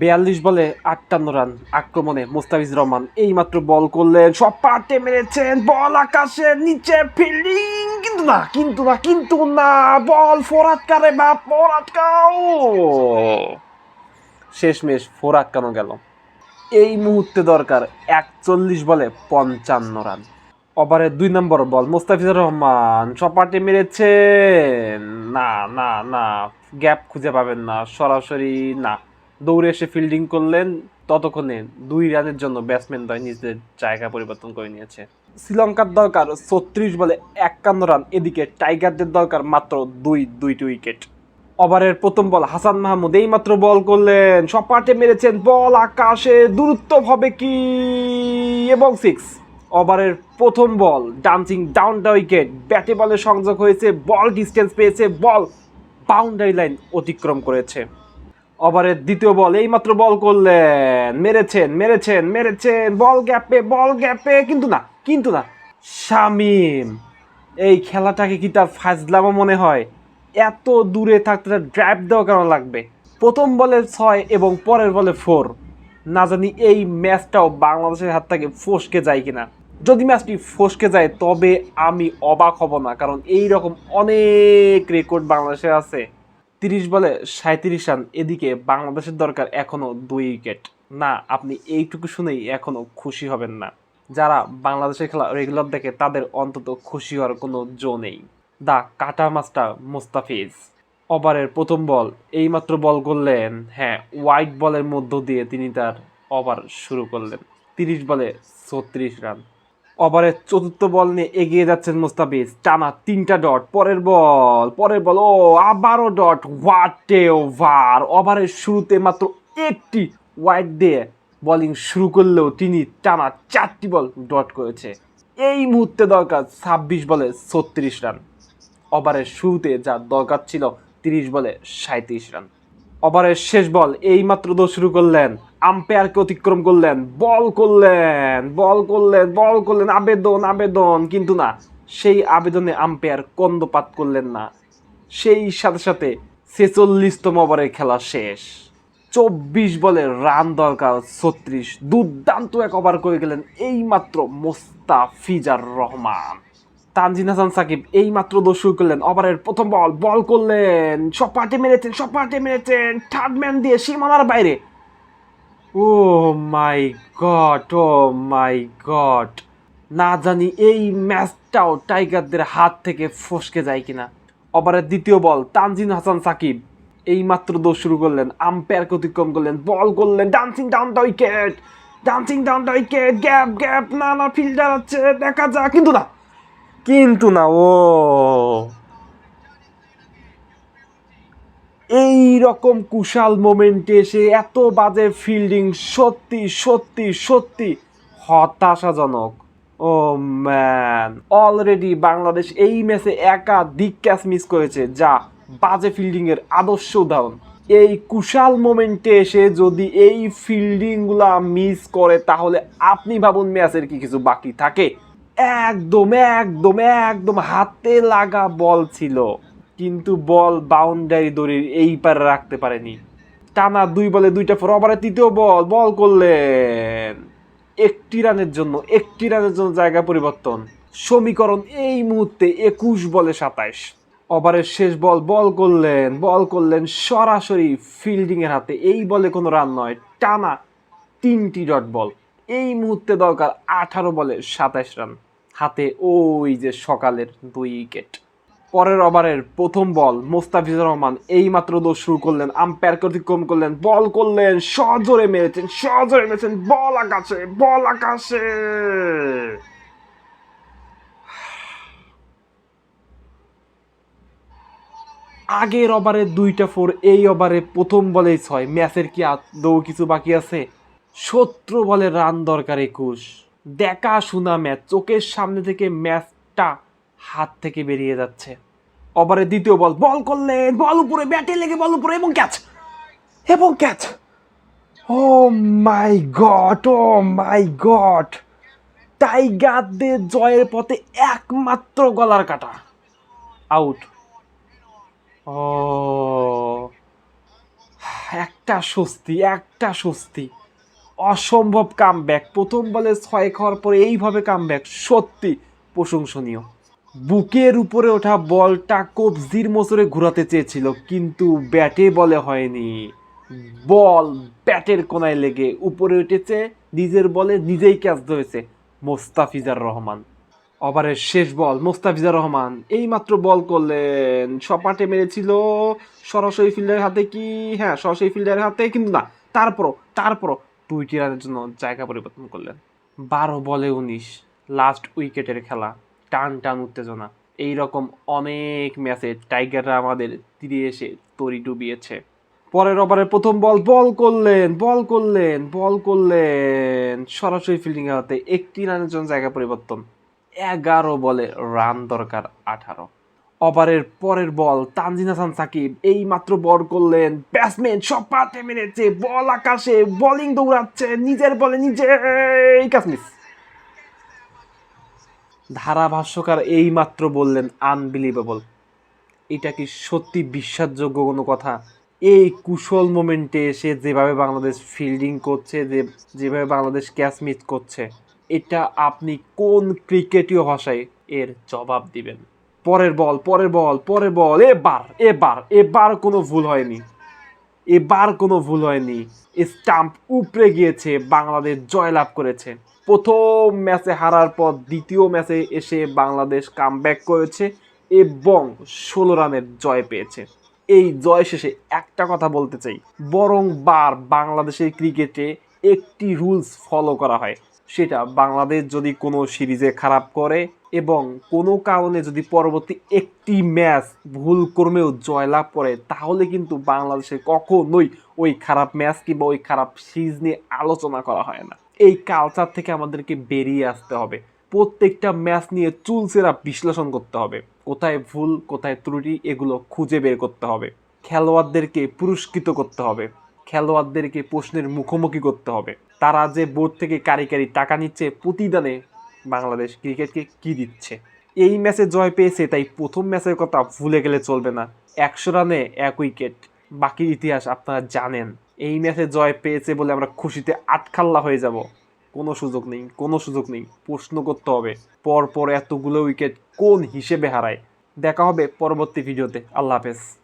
বিয়াল্লিশ বলে আটান্ন রান, আক্রমণে মুস্তাফিজ রহমান এইমাত্র বল করলেন, সব পাটে মেরেছেন, বল আকাশে নিচে ফিল্ডিং, কিন্তু না কিন্তু না কিন্তু না, বল ফোর আটকারে বাপ ফোর আটকাও শেষমেশ আটকানো গেল। এই মুহূর্তে দরকার একচল্লিশ বলে পঞ্চান্ন রান। ওভারে দুই নম্বর বল মোস্তাফিজুর রহমান সপাটে মেরেছেন। না না না, গ্যাপ খুঁজে পাবেন না, সরাসরি না। দৌড়ে এসে ফিল্ডিং করলেন, ততক্ষণে দুই রানের জন্য ব্যাটসম্যান দয় নিজেদের জায়গা পরিবর্তন করে নিয়েছে। শ্রীলঙ্কার দরকার ছত্রিশ বলে একান্ন রান, এদিকে টাইগারদের দরকার মাত্র দুই, দুইটি উইকেট। ওভারের প্রথম বল হাসান মাহমুদ এই মাত্র বল করলেন, সপাটে মেরেছেন, বল আকাশে, দূরত্ব হবে কি? এবং সিক্স ওভারের প্রথম ball dancing down the wicket ব্যাটে বলে সংযোগ হয়েছে, বল ডিস্টেন্স পেয়েছে, বল বাউন্ডারি লাইন অতিক্রম করেছে। ওভারের দ্বিতীয় বল, এইমাত্র বল করলেন। মেরেছেন মেরেছেন মেরেছেন। বল গ্যাপে বল গ্যাপে। কিন্তু না কিন্তু না। শামিম, এই খেলাটাকে কি তার ফাজলামো মনে হয়? এত দূরে থাকতে তার ড্রাইভ দেওয়া কেন লাগবে? প্রথম বলে ছয় এবং পরের বলে ফোর না জানি এই ম্যাচটাও বাংলাদেশের হাত থেকে ফসকে যায় কিনা। যদি ম্যাচটি ফসকে যায়, তবে আমি অবাক হব না, কারণ এই রকম অনেক রেকর্ড বাংলাদেশে আছে। তিরিশ বলে সাঁত্রিশ রান, এদিকে বাংলাদেশের দরকার এখনও দুই উইকেট। না, আপনি এইটুকু শুনেই এখনও খুশি হবেন না। যারা বাংলাদেশের খেলা রেগুলার দেখে, তাদের অন্তত খুশি হওয়ার কোনো জো নেই। দা কাটা মাস্টার মুস্তাফিজ। ওভারের প্রথম বল, এইমাত্র বল করলেন হ্যাঁ হোয়াইট বলের মধ্য দিয়ে তিনি তার ওভার শুরু করলেন। তিরিশ বলে ছত্রিশ রান। ওভারের চতুর্থ বল নিয়ে এগিয়ে যাচ্ছেন মুস্তাফিজ। টানা তিনটা ডট, পরের বল পরের বল, ও, আবারও ডট হোয়াটে ওভার ওভারের শুরুতে মাত্র একটি হোয়াইট দিয়ে বোলিং শুরু করলেও তিনি টানা চারটি বল ডট করেছে। এই মুহূর্তে দরকার ছাব্বিশ বলে ছত্রিশ রান। ওভারের শুরুতে যা দরকার ছিল তিরিশ বলে সাঁত্রিশ রান। ওভারের শেষ বল এইমাত্র দোষ শুরু করলেন। আম্পায়ারকে অতিক্রম করলেন। বল করলেন বল করলেন বল করলেন। আবেদন আবেদন। কিন্তু না, সেই আবেদনে আম্পায়ার কন্দপাত করলেন না। সেই সাথে সাথে ছেচল্লিশতম ওভারের খেলা শেষ। চব্বিশ বলে রান দরকার ছত্রিশ। দুর্দান্ত এক ওভার করে গেলেন এইমাত্র মোস্তাফিজার রহমান। তানজিন হাসান সাকিব এই মাত্র দোষ শুরু করলেন। ওভারের প্রথম বল বল করলেন। সপাটে মেরেছেন সপাটে মেরেছেন। থার্ড ম্যান দিয়ে সীমানার বাইরে। Oh my god, oh my God. না জানি এই ম্যাচটাও টাইগারদের হাত থেকে ফসকে যায় কিনা। ওভারের দ্বিতীয় বল, তানজিন হাসান সাকিব। এই মাত্র দোষ শুরু করলেন, আম্পায়ারকে অতিক্রম করলেন, বল করলেন dancing down the wicket dancing down the wicket gap gap না না ফিল্ডার আছে, দেখা যাক, কিন্তু না। কিন্তু না, ও। এই রকম কুশাল মোমেন্টে এসে এত বাজে ফিল্ডিং সত্যি সত্যি সত্যি হতাশাজনক। ও ম্যান অলরেডি বাংলাদেশ এই ম্যাচে একাধিক ক্যাচ মিস করেছে, যা বাজে ফিল্ডিং এর আদর্শ উদাহরণ। এই কুশাল মোমেন্টে এসে যদি এই ফিল্ডিংগুলা মিস করে, তাহলে আপনি ভাবুন ম্যাচের কি কিছু বাকি থাকে। একদম একদম একদম হাতে লাগা বল ছিল। কিন্তু বল বাউন্ডারি দড়ির এই পারে রাখতে পারেনি। টানা দুই বলে দুইটা ফোর ওভারে তৃতীয় বল বল করলেন। একটি রানের জন্য, একটি রানের জন্য জায়গা পরিবর্তন। সমীকরণ এই মুহূর্তে একুশ বলে সাতাইশ। ওভারের শেষ বল বল করলেন বল করলেন সরাসরি ফিল্ডিং এর হাতে। এই বলে কোনো রান নয়, টানা তিনটি ডট বল এই মুহূর্তে দরকার আঠারো বলে সাতাইশ রান, হাতে ওই যে সকালের দুই উইকেট। পরের ওভারের প্রথম বল মোস্তাফিজুর রহমান এই মাত্র দোষ শুরু করলেন, আম্পায়ারকে অতিক্রম করলেন, বল করলেন, সজোরে মেরেছেন সজোরে মেরেছেন, বল আকাশে বল আকাশে। আগের ওভারে দুইটা ফোর এই ওভারে প্রথম বলেই ছয়, ম্যাচের কি আদৌ কিছু বাকি আছে? সত্তর বলে রান দরকার একুশ। দেখা শোনা ম্যাচ, চোখের সামনে থেকে ম্যাচটা হাত থেকে বেরিয়ে যাচ্ছে। ওভারে দ্বিতীয় বল বল করলেন, বল উপরে, ব্যাটে লেগে বল উপরে এবং ক্যাচ। এবং catch. Oh my God, oh my God. টাইগারদের জয়ের পথে একমাত্র গলার কাটা। আউট। ও, একটা স্বস্তি একটা স্বস্তি। অসম্ভব কাম ব্যাক প্রথম বলে ছয় খাওয়ার পরে এইভাবে কাম ব্যাক সত্যি প্রশংসনীয়। বুকের উপরে ওঠা বলটা কবজির মোচরে ঘোরাতে চেয়েছিল, কিন্তু ব্যাটে বলে হয়নি। বল ব্যাটের কোনায় লেগে উপরে উঠেছে, নিজের বলে নিজেই ক্যাচ ধরেছে মোস্তাফিজার রহমান। ওভারের শেষ বল, মোস্তাফিজার রহমান। এইমাত্র বল করলেন। সপাটে মেরেছিল সরাসরি ফিল্ডারের হাতে কি? হ্যাঁ সরাসরি ফিল্ডারের হাতে, কিন্তু না। তারপরও তারপরও টুইটি রানের জন্য জায়গা পরিবর্তন করলেন। বারো বলে উনিশ লাস্ট উইকেটের খেলা, টান টান উত্তেজনা। এই রকম অনেক ম্যাচে টাইগাররা আমাদের তীরে এসে তরি ডুবিয়েছে। পরের ওভারে প্রথম বল বল করলেন বল করলেন বল করলেন। সরাসরি ফিল্ডিং হতে একটি রানের জন্য জায়গা পরিবর্তন। এগারো বলে রান দরকার আঠারো। ওভারের পরের বল তানজিন হাসান সাকিব। এই মাত্র বল করলেন ব্যাটসম্যান, সব পাতে মেরেছে, বল আকাশে, বোলিং দৌড়াচ্ছে, নিজের বলে নিজেই কাজ মিস ধারাভাষ্যকার এই মাত্র বললেন, আনবিলিভেবল। এটা কি সত্যি বিশ্বাসযোগ্য কোনো কথা? এই কুশল মোমেন্টে এসে যেভাবে বাংলাদেশ ফিল্ডিং করছে, যে, যেভাবে বাংলাদেশ ক্যাচ মিস করছে, এটা আপনি কোন ক্রিকেটীয় ভাষায় এর জবাব দিবেন? পরের বল পরের বল পরের বল, এবার এবার এবার কোনো ভুল হয়নি। এবার কোনো ভুল হয়নি। স্টাম্প উপরে গিয়েছে, বাংলাদেশ জয়লাভ করেছে। প্রথম ম্যাচে হারার পর দ্বিতীয় ম্যাচে এসে বাংলাদেশ কামব্যাক করেছে এবং ষোলো রানের জয় পেয়েছে। এই জয় শেষে একটা কথা বলতে চাই। বরং বার বাংলাদেশের ক্রিকেটে একটি রুলস ফলো করা হয়। সেটা বাংলাদেশ যদি কোনো সিরিজে খারাপ করে এবং কোনো কারণে যদি পরবর্তী একটি ম্যাচ ভুল কর্মেও জয়লাভ করে, তাহলে কিন্তু বাংলাদেশে কখনোই ওই খারাপ ম্যাচ কিংবা ওই খারাপ সিরিজ নিয়ে আলোচনা করা হয় না। এই কালচার থেকে আমাদেরকে বেরিয়ে আসতে হবে। প্রত্যেকটা ম্যাচ নিয়ে চুলচেরা বিশ্লেষণ করতে হবে। কোথায় ভুল, কোথায় ত্রুটি, এগুলো খুঁজে বের করতে হবে। খেলোয়াড়দেরকে পুরস্কৃত করতে হবে। খেলোয়াড়দেরকে প্রশ্নের মুখোমুখি করতে হবে। তারা যে বোর্ড থেকে কারি কারি টাকা নিচ্ছে, প্রতিদানে বাংলাদেশ ক্রিকেটকে কি দিচ্ছে? এই ম্যাচে জয় পেয়েছে, তাই প্রথম ম্যাচের কথা ভুলে গেলে চলবে না। একশো রানে এক উইকেট। বাকি ইতিহাস আপনারা জানেন। এই ম্যাচে জয় পেয়েছে বলে আমরা খুশিতে আটখাল্লা হয়ে যাব। কোনো সুযোগ নেই, কোনো সুযোগ নেই। প্রশ্ন করতে হবে পর পর এতগুলো উইকেট কোন হিসেবে হারায়? দেখা হবে পরবর্তী ভিডিওতে। আল্লাহ হাফেজ।